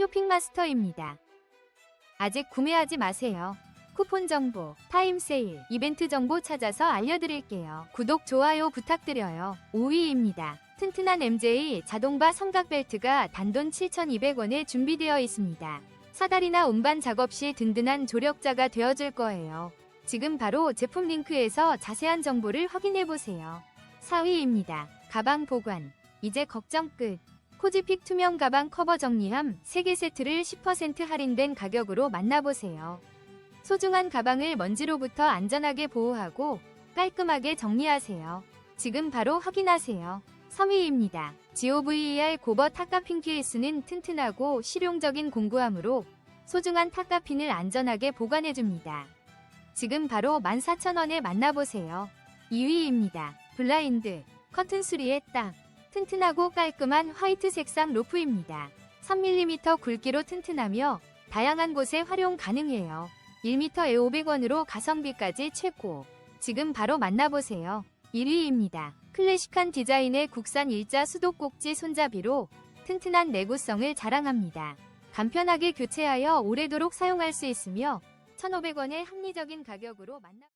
쇼핑마스터입니다. 아직 구매하지 마세요. 쿠폰 정보, 타임 세일, 이벤트 정보 찾아서 알려드릴게요. 구독, 좋아요 부탁드려요. 5위입니다. 튼튼한 MJ 자동바 삼각 벨트가 단돈 7,200원에 준비되어 있습니다. 사다리나 운반 작업 시 든든한 조력자가 되어줄 거예요. 지금 바로 제품 링크에서 자세한 정보를 확인해 보세요. 4위입니다. 가방 보관. 이제 걱정 끝. 코지픽 투명 가방 커버 정리함 3개 세트를 10% 할인된 가격으로 만나보세요. 소중한 가방을 먼지로부터 안전하게 보호하고 깔끔하게 정리하세요. 지금 바로 확인하세요. 3위입니다. GOVER 고버 타카핀 케이스는 튼튼하고 실용적인 공구함으로 소중한 타카핀을 안전하게 보관해줍니다. 지금 바로 14,000원에 만나보세요. 2위입니다. 블라인드 커튼 수리에 딱 튼튼하고 깔끔한 화이트 색상 로프입니다. 3mm 굵기로 튼튼하며 다양한 곳에 활용 가능해요. 1m에 500원으로 가성비까지 최고. 지금 바로 만나보세요. 1위입니다. 클래식한 디자인의 국산 일자 수도꼭지 손잡이로 튼튼한 내구성을 자랑합니다. 간편하게 교체하여 오래도록 사용할 수 있으며 1,500원의 합리적인 가격으로 만나